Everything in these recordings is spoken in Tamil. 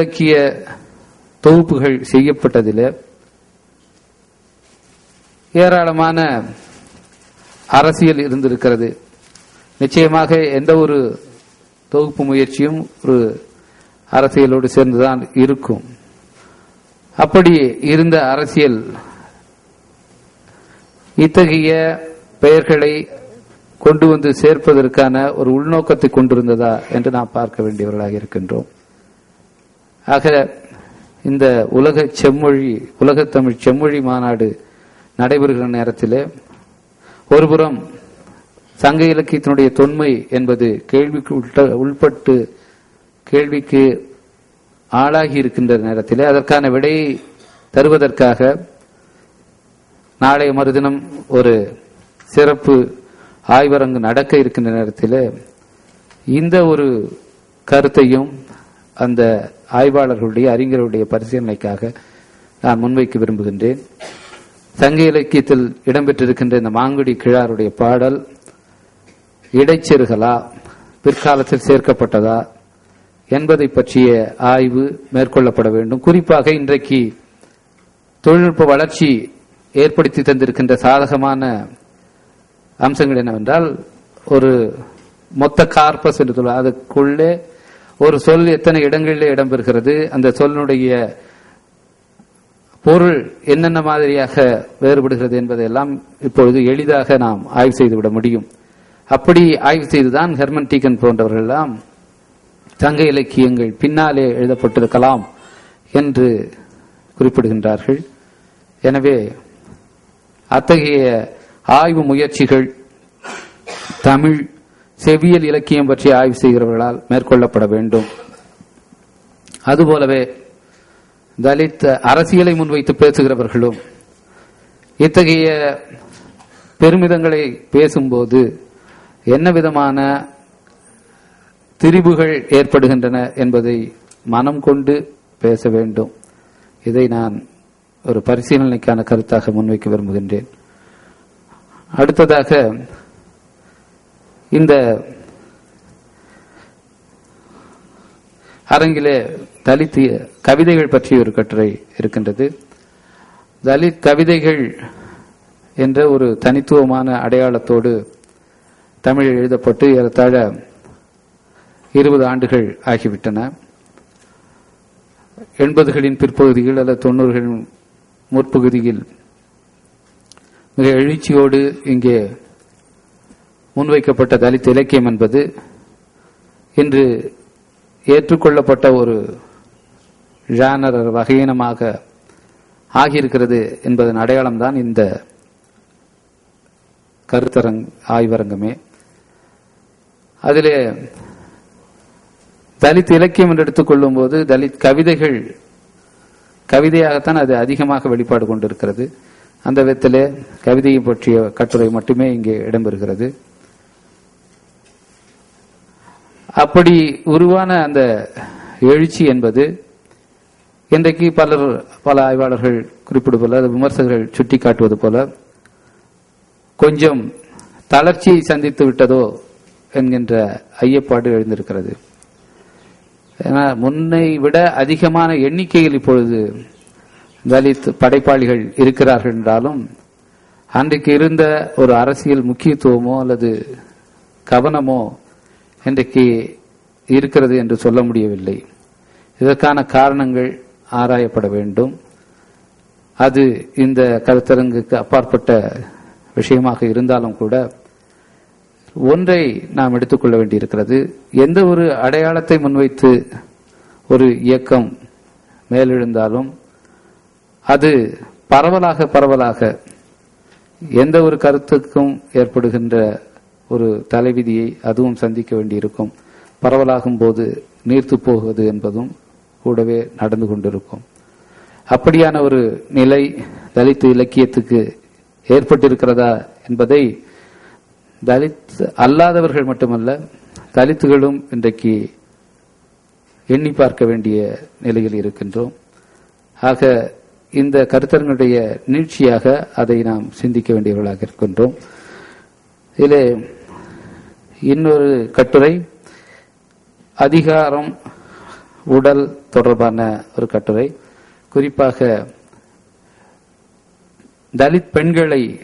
இலக்கிய தொகுப்புகள் செய்யப்பட்டதில் ஏராளமான அரசியல் இருந்திருக்கிறது. நிச்சயமாக எந்த ஒரு தொகுப்பு முயற்சியும் ஒரு அரசியலோடு சேர்ந்துதான் இருக்கும். அப்படி இருந்த அரசியல் இத்தகைய பெயர்களை கொண்டு வந்து சேர்ப்பதற்கான ஒரு உள்நோக்கத்தை கொண்டிருந்ததா என்று நாம் பார்க்க வேண்டியவர்களாக இருக்கின்றோம். ஆக இந்த உலக செம்மொழி உலகத் தமிழ் செம்மொழி மாநாடு நடைபெறுகிற நேரத்தில் ஒருபுறம் சங்க இலக்கியத்தினுடைய தொன்மை என்பது கேள்விக்கு உள்பட்டு கேள்விக்கு ஆளாகி இருக்கின்ற நேரத்தில் அதற்கான விடையை தருவதற்காக நாளைய மறுதினம் ஒரு சிறப்பு ஆய்வரங்கு நடக்க இருக்கின்ற நேரத்தில் இந்த ஒரு கருத்தையும் அந்த ஆய்வாளர்களுடைய அறிஞர்களுடைய பரிசீலனைக்காக நான் முன்வைக்க விரும்புகின்றேன். சங்க இலக்கியத்தில் இடம்பெற்றிருக்கின்ற இந்த மாங்குடி கிழாருடைய பாடல் இடைச்செருகலா பிற்காலத்தில் சேர்க்கப்பட்டதா என்பதை பற்றிய ஆய்வு மேற்கொள்ளப்பட வேண்டும். குறிப்பாக இன்றைக்கு தொழில்நுட்ப வளர்ச்சி ஏற்படுத்தி தந்திருக்கின்ற சாதகமான அம்சங்கள் என்னவென்றால் ஒரு மொத்த கார்பஸ் என்று சொல்ல அதுக்குள்ளே ஒரு சொல் எத்தனை இடங்களில் இடம்பெறுகிறது? அந்த சொல்லுடைய பொருள் என்னென்ன மாதிரியாக வேறுபடுகிறது என்பதையெல்லாம் இப்பொழுது எளிதாக நாம் ஆய்வு செய்துவிட முடியும். அப்படி ஆய்வு செய்துதான் ஹெர்மன் டீக்கன் போன்றவர்கள் எல்லாம் சங்க இலக்கியங்கள் பின்னாலே எழுதப்பட்டிருக்கலாம் என்று குறிப்பிடுகின்றார்கள். எனவே அத்தகைய ஆய்வு முயற்சிகள் தமிழ் செவியல் இலக்கியம் பற்றி ஆய்வு செய்கிறவர்களால் மேற்கொள்ளப்பட வேண்டும். அதுபோலவே தலித் அரசியலை முன்வைத்து பேசுகிறவர்களும் இத்தகைய பெருமிதங்களை பேசும்போது என்ன விதமான திரிபுகள் ஏற்படுகின்றன என்பதை மனம் கொண்டு பேச வேண்டும். இதை நான் ஒரு பரிசீலனைக்கான கருத்தாக முன்வைக்க விரும்புகின்றேன். அடுத்ததாக இந்த அரங்கிலே தலித் கவிதைகள் பற்றிய ஒரு கட்டுரை இருக்கின்றது. தலித் கவிதைகள் என்ற ஒரு தனித்துவமான அடையாளத்தோடு தமிழில் எழுதப்பட்டு ஏறத்தாழ இருபது ஆண்டுகள் ஆகிவிட்டன. எண்பதுகளின் பிற்பகுதியில் அல்லது தொண்ணூறுகளின் முற்பகுதியில் மிக எழுச்சியோடு இங்கே முன்வைக்கப்பட்ட தலித் இலக்கியம் என்பது இன்று ஏற்றுக்கொள்ளப்பட்ட ஒரு ஜானர் வகையினமாக ஆகியிருக்கிறது என்பதன் அடையாளம்தான் இந்த கருத்தரங் ஆய்வரங்கமே. அதிலே தலித் இலக்கியம் என்று எடுத்துக்கொள்ளும் போது தலித் கவிதைகள் கவிதையாகத்தான் அது அதிகமாக வெளிப்பாடு கொண்டிருக்கிறது. அந்த விதத்திலே கவிதையை பற்றிய கட்டுரை மட்டுமே இங்கே இடம்பெறுகிறது. அப்படி உருவான அந்த எழுச்சி என்பது இன்றைக்கு பலர் பல ஆய்வாளர்கள் குறிப்பிடு போல விமர்சகர்கள் சுட்டி காட்டுவது போல கொஞ்சம் தளர்ச்சியை சந்தித்து விட்டதோ என்கின்ற ஐயப்பாடு எழுந்திருக்கிறது. ஏன்னா முன்னை விட அதிகமான எண்ணிக்கையில் இப்பொழுது தலித் படைப்பாளிகள் இருக்கிறார்கள் என்றாலும் அன்றைக்கு இருந்த ஒரு அரசியல் முக்கியத்துவமோ அல்லது கவனமோ இன்றைக்கு இருக்கிறது என்று சொல்ல முடியவில்லை. இதற்கான காரணங்கள் ஆராயப்பட வேண்டும். அது இந்த கருத்தரங்குக்கு அப்பாற்பட்ட விஷயமாக இருந்தாலும் கூட ஒன்றை நாம் எடுத்துக்கொள்ள வேண்டியிருக்கிறது. எந்த ஒரு அடையாளத்தை முன்வைத்து ஒரு இயக்கம் மேலெழுந்தாலும் அது பரவலாக பரவலாக எந்த ஒரு கருத்துக்கும் ஏற்படுகின்ற ஒரு தலைவிதியை அதுவும் சந்திக்க வேண்டியிருக்கும். பரவலாகும் போது நீர்த்து போகுவது என்பதும் கூடவே நடந்து கொண்டிருக்கும். அப்படியான ஒரு நிலை தலித் இலக்கியத்துக்கு ஏற்பட்டிருக்கிறதா என்பதை தலித் அல்லாதவர்கள் மட்டுமல்ல தலித்துகளும் இன்றைக்கு எண்ணி பார்க்க வேண்டிய நிலையில் இருக்கின்றோம். ஆக இந்த கருத்தரங்களுடைய நீட்சியாக அதை நாம் சிந்திக்க வேண்டியவர்களாக இருக்கின்றோம். இதிலே இன்னொரு கட்டுரை அதிகாரம் உடல் தொடர்பான ஒரு கட்டுரை. குறிப்பாக தலித் பெண்களை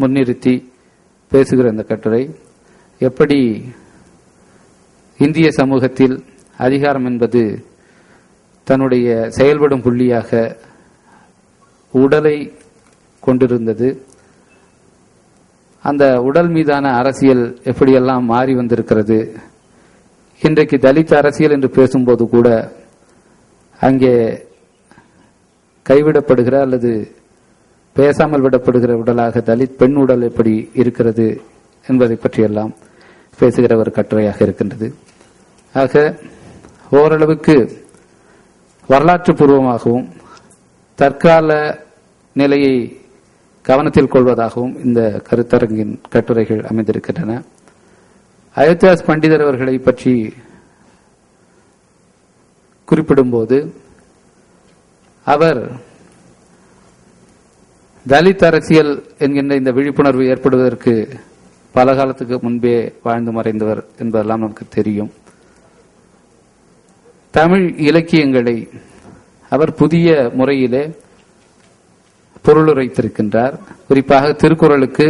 முன்னிறுத்தி பேசுகிற அந்த கட்டுரை. எப்படி இந்திய சமூகத்தில் அதிகாரம் என்பது தன்னுடைய செயல்படும் புள்ளியாக உடலை கொண்டிருந்தது அந்த உடல் மீதான அரசியல் எப்படியெல்லாம் மாறி வந்திருக்கிறது? இன்றைக்கு தலித் அரசியல் என்று பேசும்போது கூட அங்கே கைவிடப்படுகிற அல்லது பேசாமல் விடப்படுகிற உடலாக தலித் பெண் உடல் எப்படி இருக்கிறது என்பதை பற்றியெல்லாம் பேசுகிற ஒரு கட்டுரையாக இருக்கின்றது. ஆக ஓரளவுக்கு வரலாற்று பூர்வமாகவும் தற்கால நிலையை கவனத்தில் கொள்வதாகவும் இந்த கருத்தரங்கின் கட்டுரைகள் அமைந்திருக்கின்றன. அயோத்தியாஸ் பண்டிதர் அவர்களை பற்றி குறிப்பிடும்போது அவர் தலித் அரசியல் என்கின்ற இந்த விழிப்புணர்வு ஏற்படுவதற்கு பல காலத்துக்கு முன்பே வாழ்ந்து மறைந்தவர் என்பதெல்லாம் நமக்கு தெரியும். தமிழ் இலக்கியங்களை அவர் புதிய முறையிலே பொருளுரைத்திருக்கின்றார். குறிப்பாக திருக்குறளுக்கு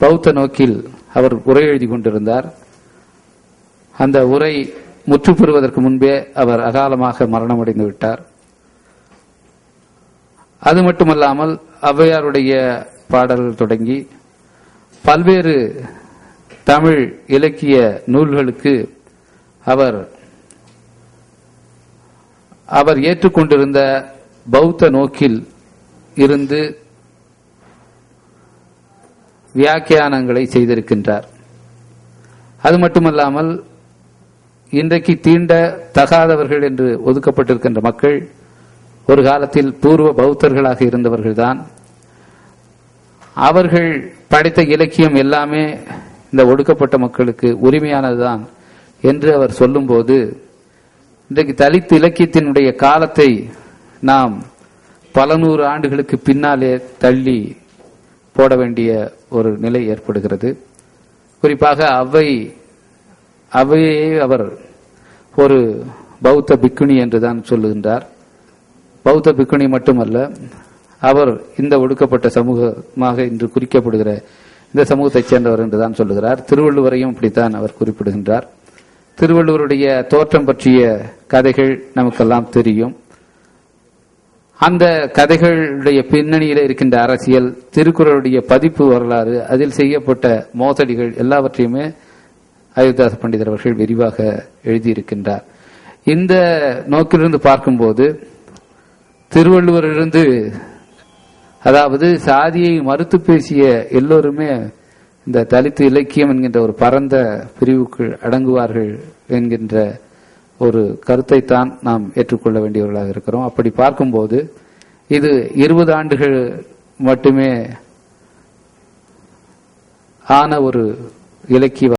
பௌத்த நோக்கில் அவர் உரை எழுதி கொண்டிருந்தார். அந்த உரை முற்று பெறுவதற்கு முன்பே அவர் அகாலமாக மரணமடைந்து விட்டார். அது மட்டுமல்லாமல் ஔவையாருடைய பாடல்கள் தொடங்கி பல்வேறு தமிழ் இலக்கிய நூல்களுக்கு அவர் அவர் ஏற்றுக்கொண்டிருந்த பௌத்த நோக்கில் இருந்து வியாக்கியானங்களை செய்திருக்கின்றார். அது மட்டுமல்லாமல் இன்றைக்கு தீண்ட தகாதவர்கள் என்று ஒதுக்கப்பட்டிருக்கின்ற மக்கள் ஒரு காலத்தில் பூர்வ பௌத்தர்களாக இருந்தவர்கள்தான். அவர்கள் படைத்த இலக்கியம் எல்லாமே இந்த ஒடுக்கப்பட்ட மக்களுக்கு உரிமையானதுதான் என்று அவர் சொல்லும்போது இன்றைக்கு தலித் இலக்கியத்தினுடைய காலத்தை நாம் பல நூறு ஆண்டுகளுக்கு பின்னாலே தள்ளி போட வேண்டிய ஒரு நிலை ஏற்படுகிறது. குறிப்பாக அவை அவையே அவர் ஒரு பௌத்த பிக்குனி என்றுதான் சொல்லுகின்றார். பௌத்த பிக்குனி மட்டுமல்ல அவர் இந்த ஒடுக்கப்பட்ட சமூகமாக இன்று குறிக்கப்படுகிற இந்த சமூகத்தைச் சேர்ந்தவர் என்றுதான் சொல்லுகிறார். திருவள்ளுவரையும் இப்படித்தான் அவர் குறிப்பிடுகின்றார். திருவள்ளுவருடைய தோற்றம் பற்றிய கதைகள் நமக்கெல்லாம் தெரியும். அந்த கதைகளுடைய பின்னணியில் இருக்கின்ற அரசியல் திருக்குறளுடைய பதிப்பு வரலாறு அதில் செய்யப்பட்ட மோசடிகள் எல்லாவற்றையுமே அயோத்தியாச பண்டிதர் அவர்கள் விரிவாக எழுதியிருக்கின்றார். இந்த நோக்கிலிருந்து பார்க்கும்போது திருவள்ளுவரிலிருந்து அதாவது சாதியை மறுத்து பேசிய எல்லோருமே இந்த தலித்து இலக்கியம் என்கின்ற ஒரு பரந்த பிரிவுக்குள் அடங்குவார்கள் என்கின்ற ஒரு கருத்தை தான் நாம் ஏற்றுக்கொள்ள வேண்டியவர்களாக இருக்கிறோம். அப்படி பார்க்கும்போது இது இருபது ஆண்டுகள் மட்டுமே ஆன ஒரு இலக்கிய